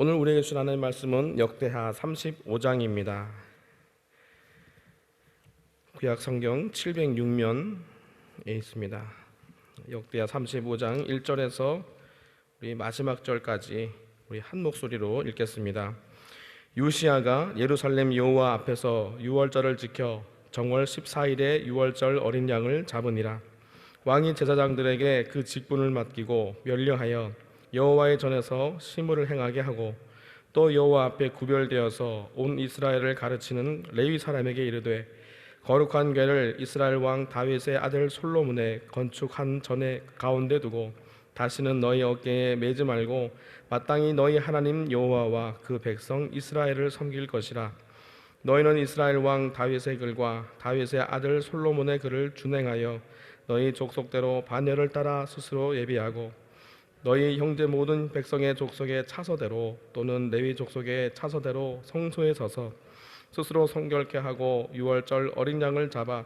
오늘 우리에게 주신 하나님의 말씀은 역대하 35장입니다. 구약 성경 706면에 있습니다. 역대하 35장 1절에서 우리 마지막 절까지 우리 한 목소리로 읽겠습니다. 요시아가 예루살렘 여호와 앞에서 유월절을 지켜 정월 14일에 유월절 어린 양을 잡으니라. 왕이 제사장들에게 그 직분을 맡기고 면려하여 여호와의 전에서 시무를 행하게 하고 또 여호와 앞에 구별되어서 온 이스라엘을 가르치는 레위 사람에게 이르되 거룩한 궤를 이스라엘 왕 다윗의 아들 솔로몬의 건축한 전에 가운데 두고 다시는 너희 어깨에 매지 말고 마땅히 너희 하나님 여호와와 그 백성 이스라엘을 섬길 것이라. 너희는 이스라엘 왕 다윗의 글과 다윗의 아들 솔로몬의 글을 준행하여 너희 족속대로 반열을 따라 스스로 예비하고 너희 형제 모든 백성의 족속의 차서대로 또는 레위 족속의 차서대로 성소에 서서 스스로 성결케 하고 유월절 어린 양을 잡아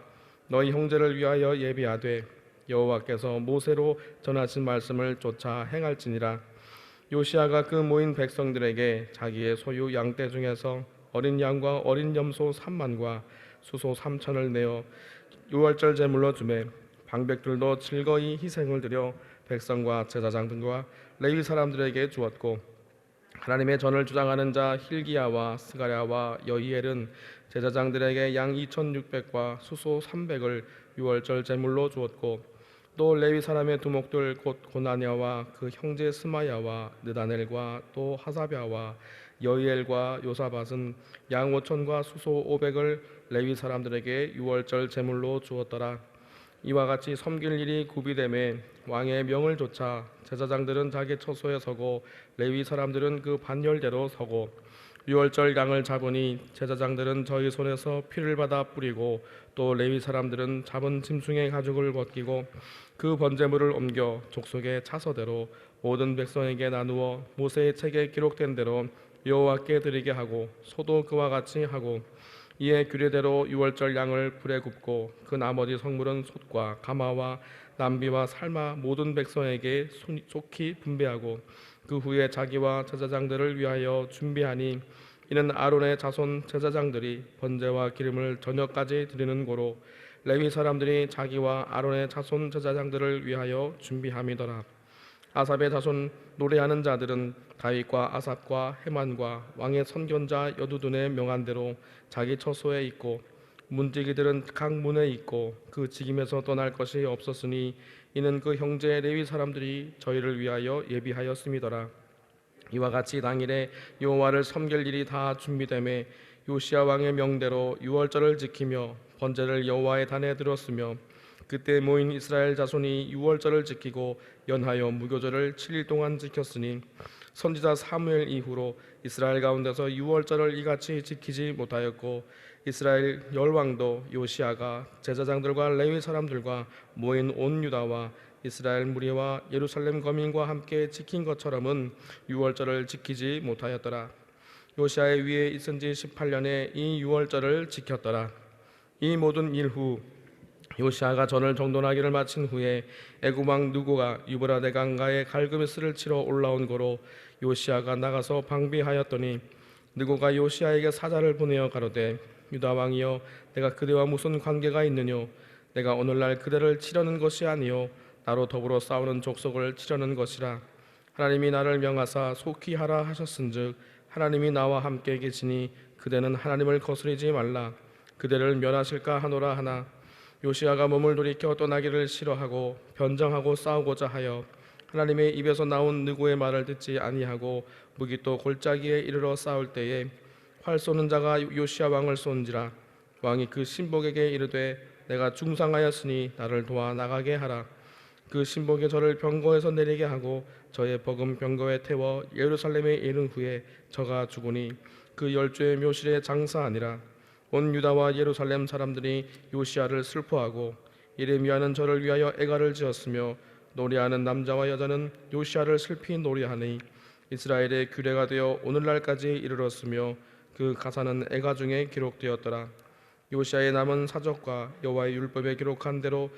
너희 형제를 위하여 예비하되 여호와께서 모세로 전하신 말씀을 쫓아 행할지니라. 요시아가 그 모인 백성들에게 자기의 소유 양떼 중에서 어린 양과 어린 염소 3만과 수소 3천을 내어 유월절 제물로 주매 방백들도 즐거이 희생을 드려 백성과 제사 장들과 레위 사람들에게 주었고 하나님의 전을 주장하는 자 힐기야와 스가랴와 여이엘은 제사장들에게 양 2,600과 수소 300을 유월절 제물로 주었고 또 레위 사람의 두목들 곧 고나냐와 그 형제 스마야와 느다넬과 또 하사랴와 여이엘과 요사밭은 양 5천과 수소 500을 레위 사람들에게 유월절 제물로 주었더라. 이와 같이 섬길 일이 구비됨에 왕의 명을 좇아 제사장들은 자기 처소에 서고 레위 사람들은 그 반열대로 서고 유월절 양을 잡으니 제사장들은 저희 손에서 피를 받아 뿌리고 또 레위 사람들은 잡은 짐승의 가죽을 벗기고 그 번제물을 옮겨 족속의 차서대로 모든 백성에게 나누어 모세의 책에 기록된 대로 여호와께 드리게 하고 소도 그와 같이 하고 이에 규례대로 유월절 양을 불에 굽고 그 나머지 성물은 솥과 가마와 남비와 삶아 모든 백성에게 손- 속히 분배하고 그 후에 자기와 제사장들을 위하여 준비하니 이는 아론의 자손 제사장들이 번제와 기름을 저녁까지 드리는 고로 레위 사람들이 자기와 아론의 자손 제사장들을 위하여 준비함이더라 아삽의 자손 노래하는 자들은 다윗과 아삽과 헤만과 왕의 선견자 여두둔의 명한 대로 자기 처소에 있고 문지기들은 각 문에 있고 그 직임에서 떠날 것이 없었으니 이는 그 형제 레위 사람들이 저희를 위하여 예비하였음이더라. 이와 같이 당일에 여호와를 섬길 일이 다 준비됨에 요시아 왕의 명대로 유월절을 지키며 번제를 여호와의 단에 들었으며 그때 모인 이스라엘 자손이 유월절을 지키고 연하여 무교절을 7일 동안 지켰으니 선지자 사무엘 이후로 이스라엘 가운데서 유월절을 이같이 지키지 못하였고 이스라엘 열왕도 요시아가 제사장들과 레위 사람들과 모인 온 유다와 이스라엘 무리와 예루살렘 거민과 함께 지킨 것처럼은 유월절을 지키지 못하였더라. 요시아의 위에 있은 지 18년에 이 유월절을 지켰더라. 이 모든 일 후 요시아가 전을 정돈하기를 마친 후에 애굽 왕 누구가 유브라데 강가에 갈그메스를 치러 올라온 거로 요시아가 나가서 방비하였더니 누구가 요시아에게 사자를 보내어 가로되 유다 왕이여 내가 그대와 무슨 관계가 있느뇨? 내가 오늘날 그대를 치려는 것이 아니요 나로 더불어 싸우는 족속을 치려는 것이라. 하나님이 나를 명하사 속히 하라 하셨은즉 하나님이 나와 함께 계시니 그대는 하나님을 거스리지 말라. 그대를 멸하실까 하노라 하나 요시아가 몸을 돌이켜 떠나기를 싫어하고 변정하고 싸우고자 하여 하나님의 입에서 나온 누구의 말을 듣지 아니하고 무기 또 골짜기에 이르러 싸울 때에 활 쏘는 자가 요시아 왕을 쏜지라. 왕이 그 신복에게 이르되 내가 중상하였으니 나를 도와 나가게 하라. 그 신복이 저를 병거에서 내리게 하고 저의 버금 병거에 태워 예루살렘에 이른 후에 저가 죽으니 그 열주의 묘실에 장사하니라 온 유다와 예루살렘 사람들이 요시아를 슬퍼하고 이레미야는 저를 위하여 애가를 지었으며 노래하는 남자와 여자는 요시아를 슬피 노래하니 이스라엘의 규례가 되어 오늘날까지 이르렀으며 그 가사는 애가 중에 기록되었더라 요시아의 남은 사적과 여호와의 율법에 기록한 대로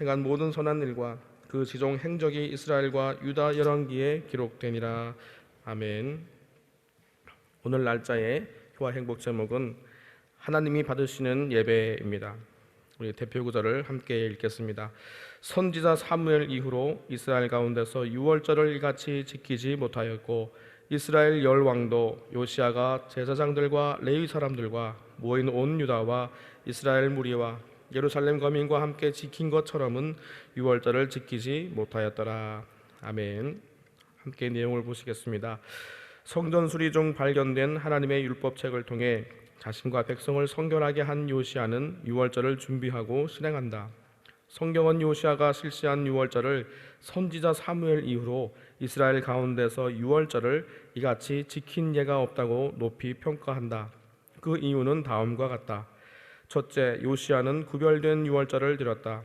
행한 모든 선한 일과 그 지종 행적이 이스라엘과 유다 열왕기에 기록되니라 아멘. 오늘 날짜의 효와 행복 제목은 하나님이 받으시는 예배입니다. 우리 대표 구절을 함께 읽겠습니다. 선지자 사무엘 이후로 이스라엘 가운데서 유월절을 이같이 지키지 못하였고 이스라엘 열 왕도 요시아가 제사장들과 레위 사람들과 모인 온 유다와 이스라엘 무리와 예루살렘 거민과 함께 지킨 것처럼은 유월절을 지키지 못하였더라. 아멘. 함께 내용을 보시겠습니다. 성전 수리 중 발견된 하나님의 율법책을 통해 자신과 백성을 성결하게 한 요시아는 유월절을 준비하고 실행한다. 성경은 요시아가 실시한 유월절을 선지자 사무엘 이후로 이스라엘 가운데서 유월절을 이같이 지킨 예가 없다고 높이 평가한다. 그 이유는 다음과 같다. 첫째, 요시아는 구별된 유월절을 드렸다.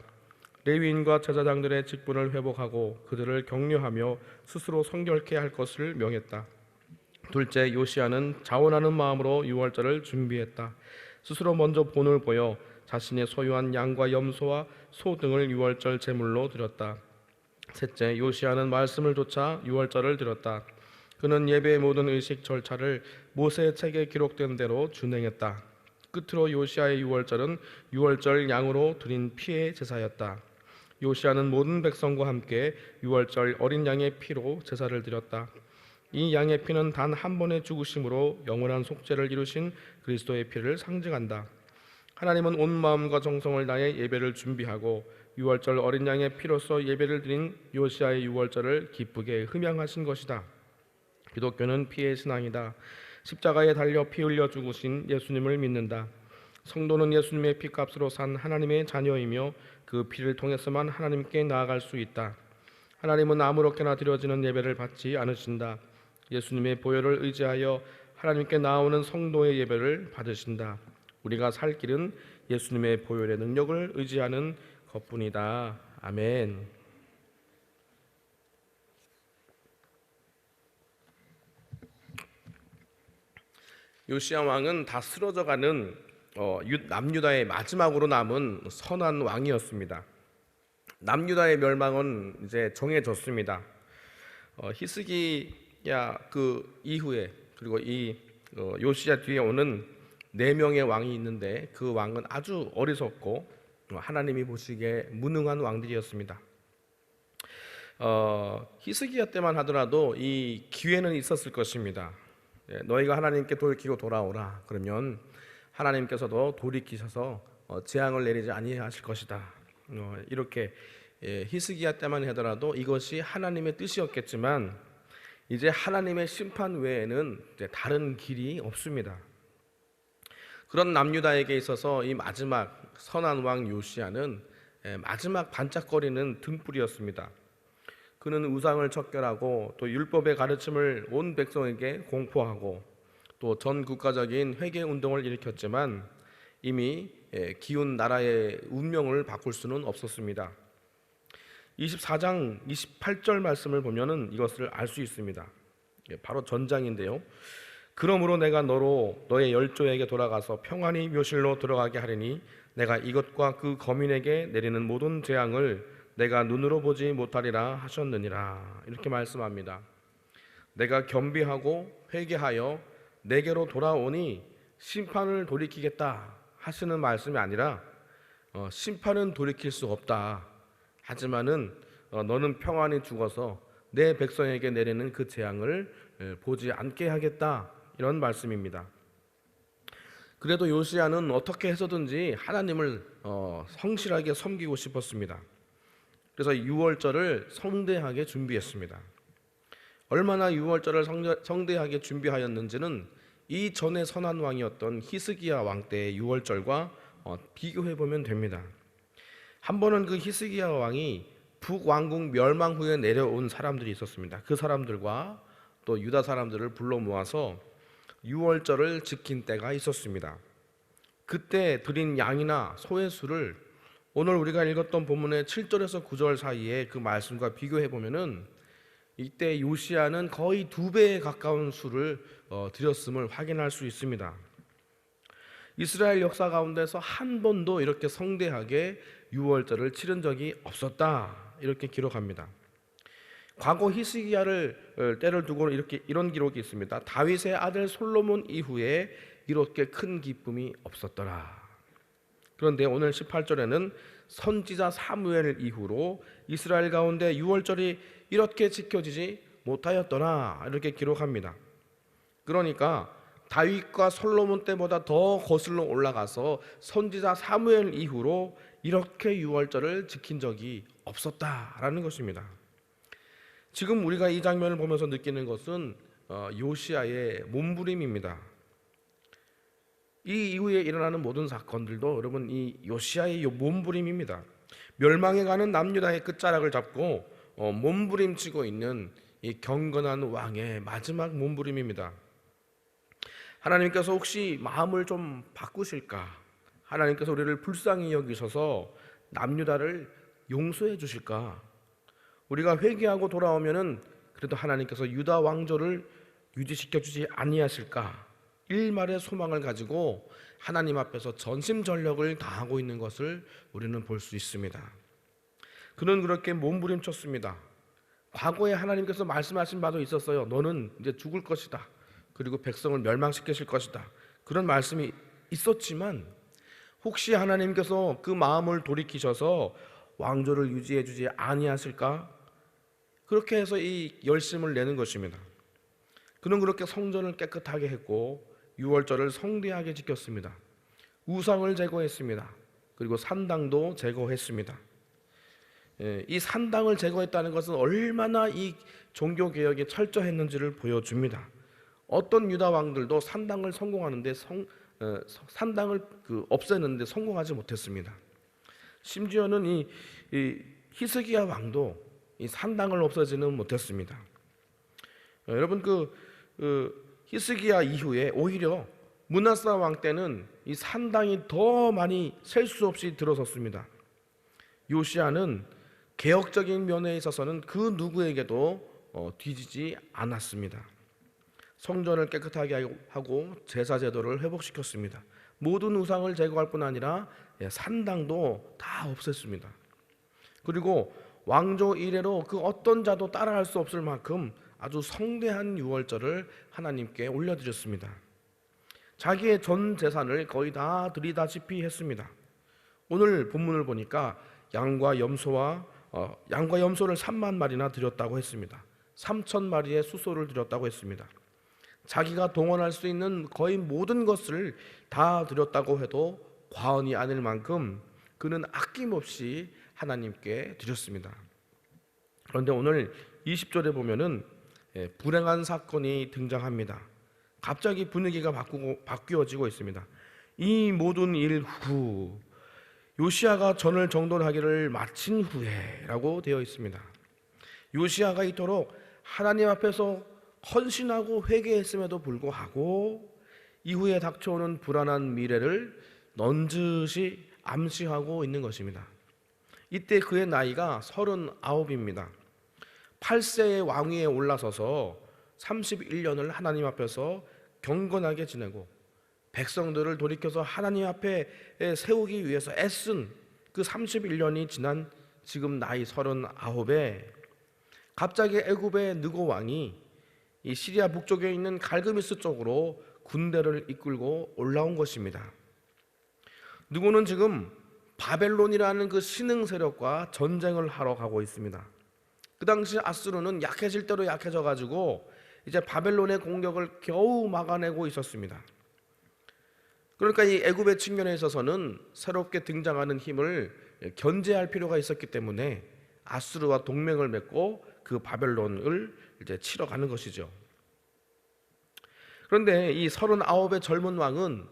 레위인과 제사장들의 직분을 회복하고 그들을 격려하며 스스로 성결케 할 것을 명했다. 둘째, 요시아는 자원하는 마음으로 유월절을 준비했다. 스스로 먼저 본을 보여 자신의 소유한 양과 염소와 소 등을 유월절 제물로 드렸다. 셋째, 요시아는 말씀을 좇아 유월절을 드렸다. 그는 예배의 모든 의식 절차를 모세의 책에 기록된 대로 준행했다. 끝으로 요시아의 유월절은 유월절 양으로 드린 피의 제사였다. 요시아는 모든 백성과 함께 유월절 어린 양의 피로 제사를 드렸다. 이 양의 피는 단 한 번의 죽으심으로 영원한 속죄를 이루신 그리스도의 피를 상징한다. 하나님은 온 마음과 정성을 다해 예배를 준비하고 유월절 어린 양의 피로서 예배를 드린 요시아의 유월절을 기쁘게 흠양하신 것이다. 기독교는 피의 신앙이다. 십자가에 달려 피 흘려 죽으신 예수님을 믿는다. 성도는 예수님의 피값으로 산 하나님의 자녀이며 그 피를 통해서만 하나님께 나아갈 수 있다. 하나님은 아무렇게나 드려지는 예배를 받지 않으신다. 예수님의 보혈을 의지하여 하나님께 나오는 성도의 예배를 받으신다. 우리가 살 길은 예수님의 보혈의 능력을 의지하는 것뿐이다. 아멘. 요시야 왕은 다 쓰러져가는 어, 유- 남유다의 마지막으로 남은 선한 왕이었습니다. 남유다의 멸망은 이제 정해졌습니다. 어, 히스기야 그 이후에 그리고 이 어, 요시야 뒤에 오는 네 명의 왕이 있는데 그 왕은 아주 어리석고 어, 하나님이 보시기에 무능한 왕들이었습니다. 어, 히스기야 때만 하더라도 이 기회는 있었을 것입니다. 예, 너희가 하나님께 돌이키고 돌아오라. 그러면 하나님께서도 돌이키셔서 어, 재앙을 내리지 아니하실 것이다. 어, 이렇게 예, 히스기야 때만 하더라도 이것이 하나님의 뜻이었겠지만 이제 하나님의 심판 외에는 이제 다른 길이 없습니다. 그런 남유다에게 있어서 이 마지막 선한 왕 요시아는 예, 마지막 반짝거리는 등불이었습니다. 그는 우상을 척결하고 또 율법의 가르침을 온 백성에게 공포하고 또 전 국가적인 회개 운동을 일으켰지만 이미 예, 기운 나라의 운명을 바꿀 수는 없었습니다. 24장 28절 말씀을 보면은 이것을 알 수 있습니다. 예, 바로 전장인데요. 그러므로 내가 너로 너의 열조에게 돌아가서 평안히 묘실로 들어가게 하리니 내가 이것과 그 거민에게 내리는 모든 재앙을 내가 눈으로 보지 못하리라 하셨느니라 이렇게 말씀합니다. 내가 겸비하고 회개하여 내게로 돌아오니 심판을 돌이키겠다 하시는 말씀이 아니라 어, 심판은 돌이킬 수 없다. 하지만은 어, 너는 평안히 죽어서 내 백성에게 내리는 그 재앙을 에, 보지 않게 하겠다 이런 말씀입니다. 그래도 요시아는 어떻게 해서든지 하나님을 어, 성실하게 섬기고 싶었습니다. 그래서 6월절을 성대하게 준비했습니다. 얼마나 6월절을 성대- 성대하게 준비하였는지는 이 전에 선한 왕이었던 히스기야 왕 때의 6월절과 어, 비교해 보면 됩니다. 한 번은 그 히스기야 왕이 북왕국 멸망 후에 내려온 사람들이 있었습니다. 그 사람들과 또 유다 사람들을 불러 모아서 6월절을 지킨 때가 있었습니다. 그때 드린 양이나 소의 수를 오늘 우리가 읽었던 본문의 7절에서 9절 사이에 그 말씀과 비교해 보면은 이때 요시아는 거의 두 배에 가까운 수를 어, 드렸음을 확인할 수 있습니다. 이스라엘 역사 가운데서 한 번도 이렇게 성대하게 유월절을 치른 적이 없었다 이렇게 기록합니다. 과거 히스기야를 어, 때를 두고 이렇게 이런 기록이 있습니다. 다윗의 아들 솔로몬 이후에 이렇게 큰 기쁨이 없었더라. 그런데 오늘 18절에는 선지자 사무엘 이후로 이스라엘 가운데 유월절이 이렇게 지켜지지 못하였더라 이렇게 기록합니다. 그러니까 다윗과 솔로몬 때보다 더 거슬러 올라가서 선지자 사무엘 이후로 이렇게 유월절을 지킨 적이 없었다라는 것입니다. 지금 우리가 이 장면을 보면서 느끼는 것은 어, 요시아의 몸부림입니다. 이 이후에 일어나는 모든 사건들도 여러분 이 요시아의 요 몸부림입니다. 멸망해 가는 남유다의 끝자락을 잡고 어, 몸부림치고 있는 이 경건한 왕의 마지막 몸부림입니다. 하나님께서 혹시 마음을 좀 바꾸실까? 하나님께서 우리를 불쌍히 여기셔서 남유다를 용서해 주실까? 우리가 회개하고 돌아오면은 그래도 하나님께서 유다 왕조를 유지시켜 주지 아니하실까? 일말의 소망을 가지고 하나님 앞에서 전심전력을 다하고 있는 것을 우리는 볼 수 있습니다. 그는 그렇게 몸부림쳤습니다. 과거에 하나님께서 말씀하신 바도 있었어요. 너는 이제 죽을 것이다. 그리고 백성을 멸망시키실 것이다. 그런 말씀이 있었지만 혹시 하나님께서 그 마음을 돌이키셔서 왕조를 유지해 주지 아니하실까? 그렇게 해서 이 열심을 내는 것입니다. 그는 그렇게 성전을 깨끗하게 했고 유월절을 성대하게 지켰습니다. 우상을 제거했습니다. 그리고 산당도 제거했습니다. 예, 이 산당을 제거했다는 것은 얼마나 이 종교 개혁이 철저했는지를 보여줍니다. 어떤 유다 왕들도 산당을 성공하는데 성, 어, 산당을 그 없애는데 성공하지 못했습니다. 심지어는 이, 이 히스기야 왕도 이 산당을 없애지는 못했습니다. 어, 여러분 그, 그 히스기야 이후에 오히려 문하사 왕 때는 이 산당이 더 많이 셀 수 없이 들어섰습니다. 요시아는 개혁적인 면에 있어서는 그 누구에게도 어, 뒤지지 않았습니다. 성전을 깨끗하게 하고 제사 제도를 회복시켰습니다. 모든 우상을 제거할 뿐 아니라 예, 산당도 다 없앴습니다. 그리고 왕조 이래로 그 어떤 자도 따라할 수 없을 만큼 아주 성대한 유월절을 하나님께 올려드렸습니다. 자기의 전 재산을 거의 다 드리다시피 했습니다. 오늘 본문을 보니까 양과 염소와 어, 양과 염소를 3만 마리나 드렸다고 했습니다. 3천 마리의 수소를 드렸다고 했습니다. 자기가 동원할 수 있는 거의 모든 것을 다 드렸다고 해도 과언이 아닐 만큼 그는 아낌없이 하나님께 드렸습니다. 그런데 오늘 20절에 보면은 예, 불행한 사건이 등장합니다. 갑자기 분위기가 바꾸고 바뀌어지고 있습니다. 이 모든 일 후 요시아가 전을 정돈하기를 마친 후에라고 되어 있습니다. 요시아가 이토록 하나님 앞에서 헌신하고 회개했음에도 불구하고 이후에 닥쳐오는 불안한 미래를 넌지시 암시하고 있는 것입니다. 이때 그의 나이가 39입니다. 8세의 왕위에 올라서서 31년을 하나님 앞에서 경건하게 지내고 백성들을 돌이켜서 하나님 앞에 세우기 위해서 애쓴 그 31년이 지난 지금 나이 39에 갑자기 애굽의 느고 왕이 이 시리아 북쪽에 있는 갈그미스 쪽으로 군대를 이끌고 올라온 것입니다. 누구는 지금 바벨론이라는 그 신흥 세력과 전쟁을 하러 가고 있습니다. 그 당시 아수르는 약해질 대로 약해져 가지고 이제 바벨론의 공격을 겨우 막아내고 있었습니다. 그러니까 이 애굽의 측면에 있어서는 새롭게 등장하는 힘을 견제할 필요가 있었기 때문에 아수르와 동맹을 맺고 그 바벨론을 이제 치러 가는 것이죠. 그런데 이 39의 젊은 왕은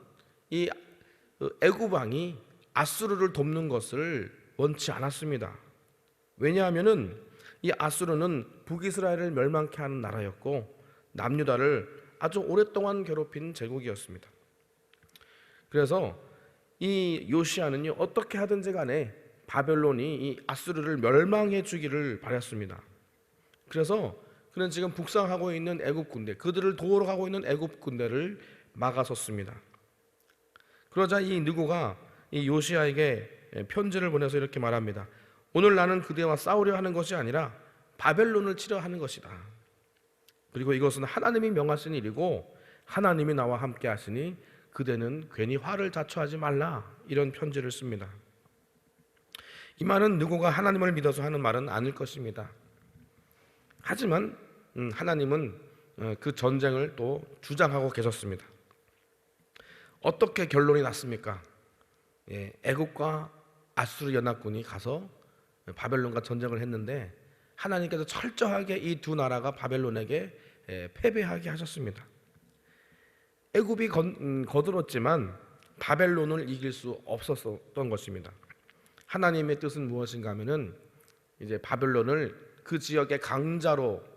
이 애굽 왕이 아수르를 돕는 것을 원치 않았습니다. 왜냐하면은 이 아수르는 북이스라엘을 멸망케 하는 나라였고 남유다를 아주 오랫동안 괴롭힌 제국이었습니다. 그래서 이 요시아는요 어떻게 하든지 간에 바벨론이 이 아수르를 멸망해 주기를 바랐습니다. 그래서 그는 지금 북상하고 있는 애굽 군대, 그들을 도우러 가고 있는 애굽 군대를 막아섰습니다. 그러자 이 느고가 이 요시아에게 편지를 보내서 이렇게 말합니다. 오늘 나는 그대와 싸우려 하는 것이 아니라 바벨론을 치려 하는 것이다. 그리고 이것은 하나님이 명하신 일이고 하나님이 나와 함께 하시니 그대는 괜히 화를 자초하지 말라 이런 편지를 씁니다. 이 말은 누구가 하나님을 믿어서 하는 말은 아닐 것입니다. 하지만 음, 하나님은 어, 그 전쟁을 또 주장하고 계셨습니다. 어떻게 결론이 났습니까? 예, 애국과 아수르 연합군이 가서 바벨론과 전쟁을 했는데 하나님께서 철저하게 이 두 나라가 바벨론에게 예, 패배하게 하셨습니다. 애굽이 음, 거들었지만 바벨론을 이길 수 없었던 것입니다. 하나님의 뜻은 무엇인가 하면은 이제 바벨론을 그 지역의 강자로 어,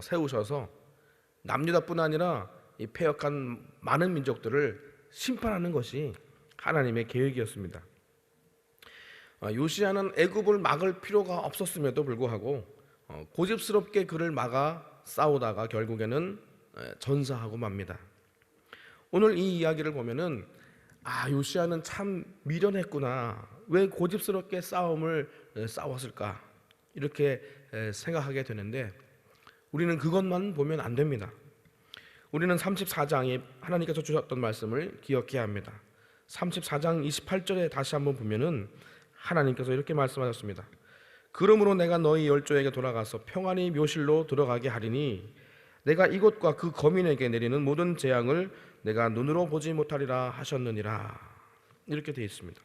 세우셔서 남유다뿐 아니라 이 패역한 많은 민족들을 심판하는 것이 하나님의 계획이었습니다. 아, 요시아는 애굽을 막을 필요가 없었음에도 불구하고 어, 고집스럽게 그를 막아 싸우다가 결국에는 전사하고 맙니다. 오늘 이 이야기를 보면은 아 요시아는 참 미련했구나. 왜 고집스럽게 싸움을 싸웠을까? 이렇게 생각하게 되는데 우리는 그것만 보면 안 됩니다. 우리는 34장에 하나님께서 주셨던 말씀을 기억해야 합니다. 34장 28절에 다시 한번 보면은 하나님께서 이렇게 말씀하셨습니다. 그러므로 내가 너희 열조에게 돌아가서 평안히 묘실로 들어가게 하리니 내가 이곳과 그 거민에게 내리는 모든 재앙을 내가 눈으로 보지 못하리라 하셨느니라 이렇게 되어 있습니다.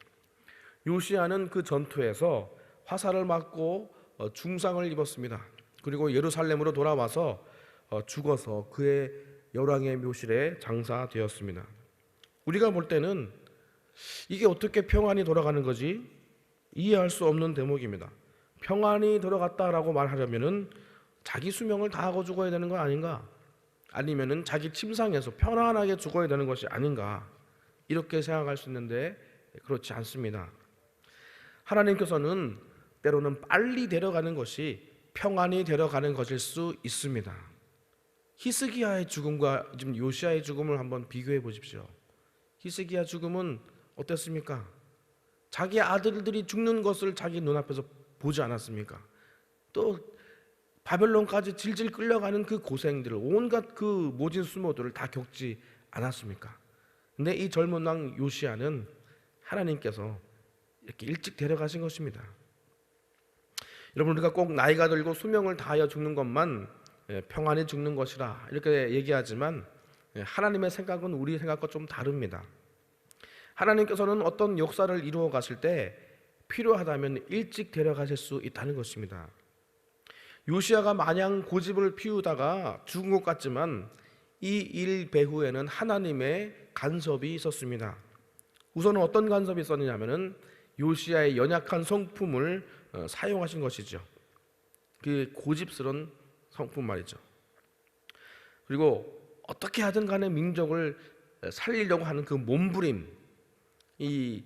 요시아는 그 전투에서 화살을 맞고 어, 중상을 입었습니다. 그리고 예루살렘으로 돌아와서 어, 죽어서 그의 열왕의 묘실에 장사되었습니다. 우리가 볼 때는 이게 어떻게 평안이 돌아가는 거지 이해할 수 없는 대목입니다. 평안이 들어갔다라고 말하려면은 자기 수명을 다하고 죽어야 되는 거 아닌가? 아니면은 자기 침상에서 편안하게 죽어야 되는 것이 아닌가? 이렇게 생각할 수 있는데 그렇지 않습니다. 하나님께서는 때로는 빨리 데려가는 것이 평안히 데려가는 것일 수 있습니다. 히스기야의 죽음과 지금 요시아의 죽음을 한번 비교해 보십시오. 히스기야 죽음은 어땠습니까? 자기 아들들이 죽는 것을 자기 눈앞에서 보지 않았습니까? 또 바벨론까지 질질 끌려가는 그 고생들을 온갖 그 모진 수모들을 다 겪지 않았습니까? 근데 이 젊은 왕 요시아는 하나님께서 이렇게 일찍 데려가신 것입니다. 여러분 우리가 꼭 나이가 들고 수명을 다하여 죽는 것만 예, 평안히 죽는 것이라 이렇게 얘기하지만 예, 하나님의 생각은 우리 생각과 좀 다릅니다. 하나님께서는 어떤 역사를 이루어 가실 때 필요하다면 일찍 데려가실 수 있다는 것입니다. 요시아가 마냥 고집을 피우다가 죽은 것 같지만 이 일 배후에는 하나님의 간섭이 있었습니다. 우선은 어떤 간섭이 있었느냐면은 요시아의 연약한 성품을 어, 사용하신 것이죠. 그 고집스러운 성품 말이죠. 그리고 어떻게 하든 간에 민족을 살리려고 하는 그 몸부림, 이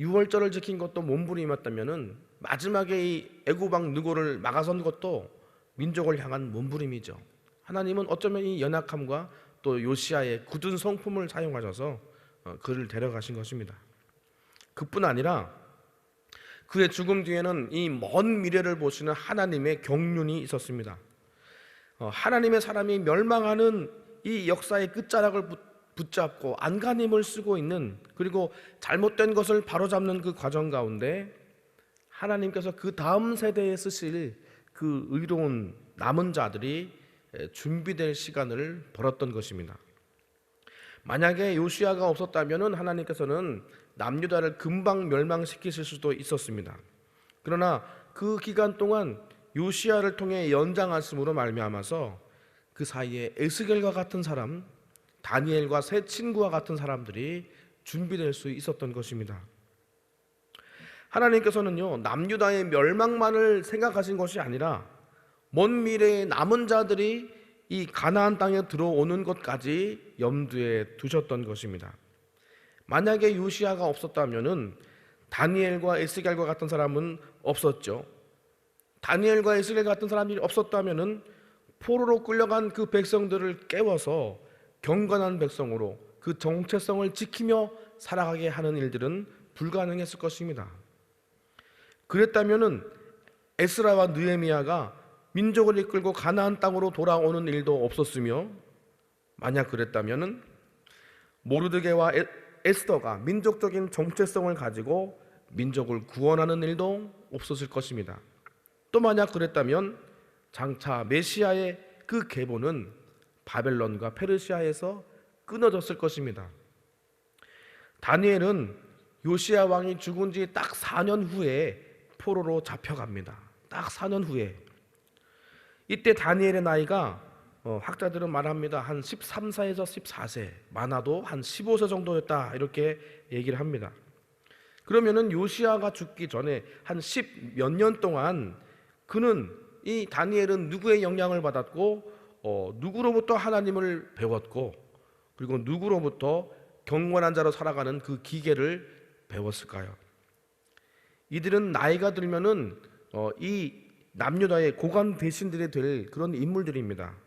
6월절을 지킨 것도 몸부림이었다면은 마지막에 이 애굽왕 느고를 막아선 것도 민족을 향한 몸부림이죠. 하나님은 어쩌면 이 연약함과 또 요시아의 굳은 성품을 사용하셔서 어, 그를 데려가신 것입니다. 그뿐 아니라 그의 죽음 뒤에는 이 먼 미래를 보시는 하나님의 경륜이 있었습니다. 어, 하나님의 사람이 멸망하는 이 역사의 끝자락을 붙잡고 안간힘을 쓰고 있는 그리고 잘못된 것을 바로잡는 그 과정 가운데 하나님께서 그 다음 세대에 쓰실 그 의로운 남은 자들이 준비될 시간을 벌었던 것입니다. 만약에 요시아가 없었다면 하나님께서는 남유다를 금방 멸망시키실 수도 있었습니다. 그러나 그 기간 동안 요시아를 통해 연장하심으로 말미암아서 그 사이에 에스겔과 같은 사람, 다니엘과 새 친구와 같은 사람들이 준비될 수 있었던 것입니다. 하나님께서는요 남유다의 멸망만을 생각하신 것이 아니라 먼 미래의 남은 자들이 이 가나안 땅에 들어오는 것까지 염두에 두셨던 것입니다. 만약에 요시아가 없었다면은 다니엘과 에스겔과 같은 사람은 없었죠. 다니엘과 에스겔 같은 사람들이 없었다면은 포로로 끌려간 그 백성들을 깨워서 경건한 백성으로 그 정체성을 지키며 살아가게 하는 일들은 불가능했을 것입니다. 그랬다면은 에스라와 느헤미야가 민족을 이끌고 가나안 땅으로 돌아오는 일도 없었으며 만약 그랬다면은 모르드게와 에- 에스더가 민족적인 정체성을 가지고 민족을 구원하는 일도 없었을 것입니다. 또 만약 그랬다면 장차 메시아의 그 계보는 바벨론과 페르시아에서 끊어졌을 것입니다. 다니엘은 요시야 왕이 죽은 지 딱 4년 후에 포로로 잡혀갑니다. 딱 4년 후에 이때 다니엘의 나이가 어, 학자들은 말합니다. 한 13, 4에서 14세, 많아도 한 15세 정도였다 이렇게 얘기를 합니다. 그러면은 요시아가 죽기 전에 한 10 몇 년 동안 그는 이 다니엘은 누구의 영향을 받았고 어, 누구로부터 하나님을 배웠고 그리고 누구로부터 경건한 자로 살아가는 그 기계를 배웠을까요? 이들은 나이가 들면은 어, 이 남유다의 고관 대신들이 될 그런 인물들입니다.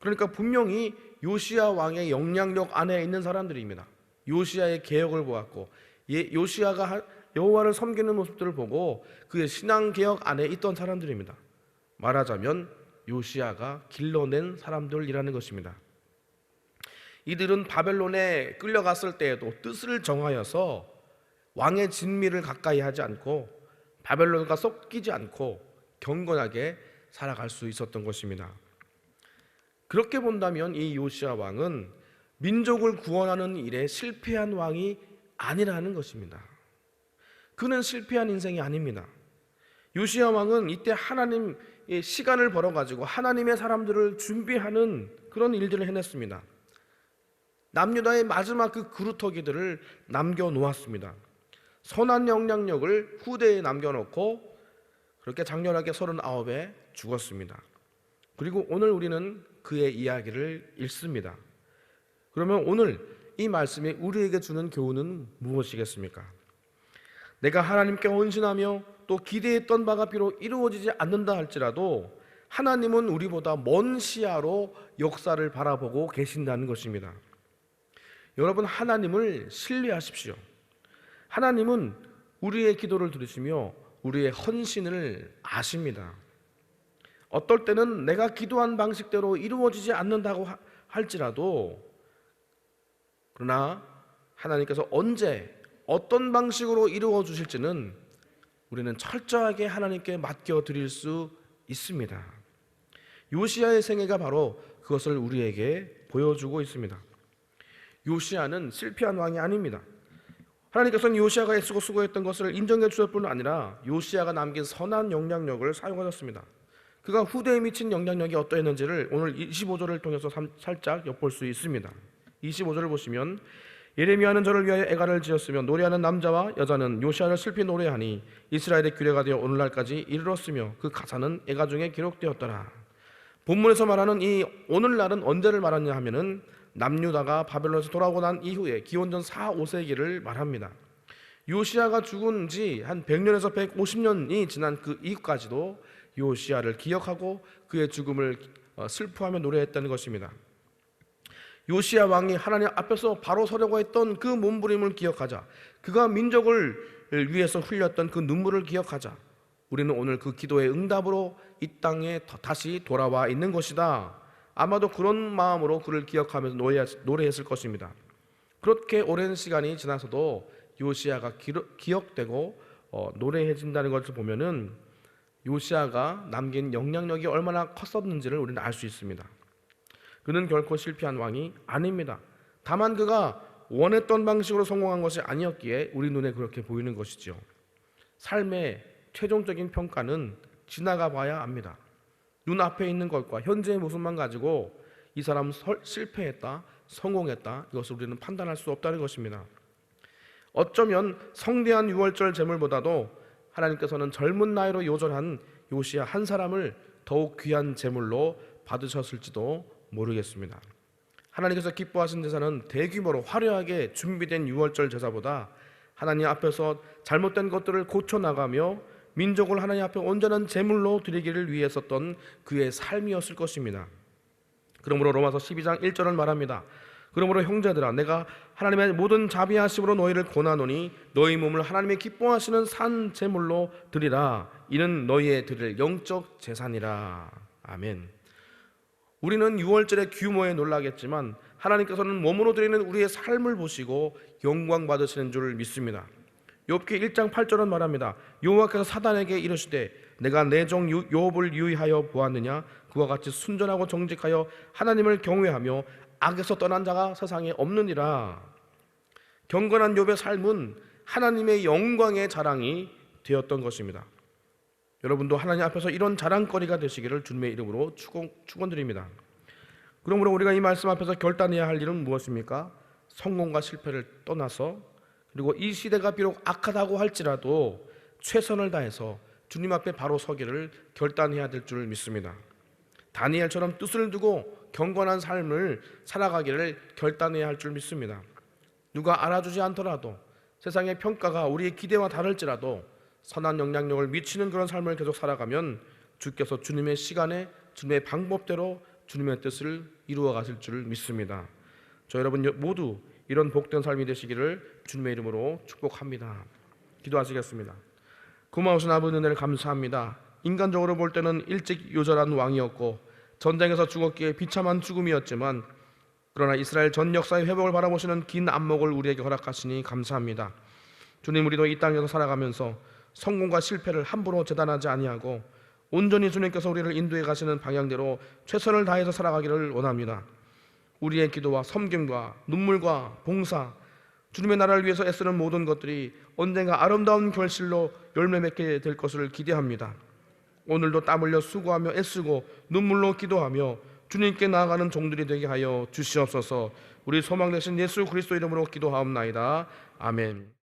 그러니까 분명히 요시야 왕의 영향력 안에 있는 사람들입니다. 요시야의 개혁을 보았고 예, 요시야가 하- 여호와를 섬기는 모습들을 보고 그의 신앙 개혁 안에 있던 사람들입니다. 말하자면 요시야가 길러낸 사람들이라는 것입니다. 이들은 바벨론에 끌려갔을 때에도 뜻을 정하여서 왕의 진미를 가까이 하지 않고 바벨론과 섞이지 않고 경건하게 살아갈 수 있었던 것입니다. 그렇게 본다면 이 요시아 왕은 민족을 구원하는 일에 실패한 왕이 아니라는 것입니다. 그는 실패한 인생이 아닙니다. 요시아 왕은 이때 하나님의 시간을 벌어 가지고 하나님의 사람들을 준비하는 그런 일들을 해냈습니다. 남유다의 마지막 그 그루터기들을 남겨 놓았습니다. 선한 영향력을 후대에 남겨 놓고 그렇게 장렬하게 서른아홉에 죽었습니다. 그리고 오늘 우리는 그의 이야기를 읽습니다. 그러면 오늘 이 말씀이 우리에게 주는 교훈은 무엇이겠습니까? 내가 하나님께 헌신하며 또 기대했던 바가 비록 이루어지지 않는다 할지라도 하나님은 우리보다 먼 시야로 역사를 바라보고 계신다는 것입니다. 여러분 하나님을 신뢰하십시오. 하나님은 우리의 기도를 들으시며 우리의 헌신을 아십니다. 어떨 때는 내가 기도한 방식대로 이루어지지 않는다고 하- 할지라도 그러나 하나님께서 언제 어떤 방식으로 이루어 주실지는 우리는 철저하게 하나님께 맡겨 드릴 수 있습니다. 요시아의 생애가 바로 그것을 우리에게 보여주고 있습니다. 요시아는 실패한 왕이 아닙니다. 하나님께서는 요시아가 애쓰고 수고했던 것을 인정해 주실 뿐 아니라 요시아가 남긴 선한 영향력을 사용하셨습니다. 그가 후대에 미친 영향력이 어떠했는지를 오늘 25절을 통해서 삼- 살짝 엿볼 수 있습니다. 25절을 보시면 예레미야는 저를 위하여 애가를 지었으며 노래하는 남자와 여자는 요시아를 슬피 노래하니 이스라엘의 규례가 되어 오늘날까지 이르렀으며 그 가사는 애가 중에 기록되었더라. 본문에서 말하는 이 오늘날은 언제를 말하냐 하면은 남유다가 바벨론에서 돌아오고 난 이후에 기원전 4, 5세기를 말합니다. 요시아가 죽은 지 한 100년에서 150년이 지난 그 이후까지도 요시아를 기억하고 그의 죽음을 어, 슬퍼하며 노래했다는 것입니다. 요시아 왕이 하나님 앞에서 바로 서려고 했던 그 몸부림을 기억하자. 그가 민족을 위해서 흘렸던 그 눈물을 기억하자. 우리는 오늘 그 기도의 응답으로 이 땅에 더- 다시 돌아와 있는 것이다. 아마도 그런 마음으로 그를 기억하면서 노래했- 노래했을 것입니다. 그렇게 오랜 시간이 지나서도 요시아가 기록- 기억되고 어, 노래해진다는 것을 보면은 요시아가 남긴 영향력이 얼마나 컸었는지를 우리는 알 수 있습니다. 그는 결코 실패한 왕이 아닙니다. 다만 그가 원했던 방식으로 성공한 것이 아니었기에 우리 눈에 그렇게 보이는 것이죠. 삶의 최종적인 평가는 지나가 봐야 합니다. 눈앞에 있는 것과 현재의 모습만 가지고 이 사람은 설- 실패했다, 성공했다 이것을 우리는 판단할 수 없다는 것입니다. 어쩌면 성대한 유월절 제물보다도 하나님께서는 젊은 나이로 요절한 요시야 한 사람을 더욱 귀한 제물로 받으셨을지도 모르겠습니다. 하나님께서 기뻐하신 제사는 대규모로 화려하게 준비된 유월절 제사보다 하나님 앞에서 잘못된 것들을 고쳐 나가며 민족을 하나님 앞에 온전한 제물로 드리기를 위해 썼던 그의 삶이었을 것입니다. 그러므로 로마서 12장 1절을 말합니다. 그러므로 형제들아 내가 하나님의 모든 자비하심으로 너희를 권하노니 너희 몸을 하나님의 기뻐하시는 산 제물로 드리라 이는 너희의 드릴 영적 재산이라 아멘. 우리는 6월절의 규모에 놀라겠지만 하나님께서는 몸으로 드리는 우리의 삶을 보시고 영광 받으시는 줄 믿습니다. 욥기 1장 8절은 말합니다. 여호와께서 사단에게 이르시되 내가 내 종 욥을 유의하여 보았느냐 그와 같이 순전하고 정직하여 하나님을 경외하며 악에서 떠난 자가 세상에 없느니라. 경건한 욥의 삶은 하나님의 영광의 자랑이 되었던 것입니다. 여러분도 하나님 앞에서 이런 자랑거리가 되시기를 주님의 이름으로 축원, 축원드립니다. 그러므로 우리가 이 말씀 앞에서 결단해야 할 일은 무엇입니까? 성공과 실패를 떠나서 그리고 이 시대가 비록 악하다고 할지라도 최선을 다해서 주님 앞에 바로 서기를 결단해야 될 줄 믿습니다. 다니엘처럼 뜻을 두고 경건한 삶을 살아가기를 결단해야 할 줄 믿습니다. 누가 알아주지 않더라도 세상의 평가가 우리의 기대와 다를지라도 선한 영향력을 미치는 그런 삶을 계속 살아가면 주께서 주님의 시간에 주님의 방법대로 주님의 뜻을 이루어 가실 줄 믿습니다. 저 여러분 모두 이런 복된 삶이 되시기를 주님의 이름으로 축복합니다. 기도하시겠습니다. 고마우신 아버지 은혜를 감사합니다. 인간적으로 볼 때는 일찍 요절한 왕이었고 전쟁에서 죽었기에 비참한 죽음이었지만 그러나 이스라엘 전 역사의 회복을 바라보시는 긴 안목을 우리에게 허락하시니 감사합니다. 주님 우리도 이 땅에서 살아가면서 성공과 실패를 함부로 재단하지 아니하고 온전히 주님께서 우리를 인도해 가시는 방향대로 최선을 다해서 살아가기를 원합니다. 우리의 기도와 섬김과 눈물과 봉사, 주님의 나라를 위해서 애쓰는 모든 것들이 언젠가 아름다운 결실로 열매 맺게 될 것을 기대합니다. 오늘도 땀 흘려 수고하며 애쓰고 눈물로 기도하며 주님께 나아가는 종들이 되게 하여 주시옵소서. 우리 소망 되신 예수 그리스도 이름으로 기도하옵나이다. 아멘.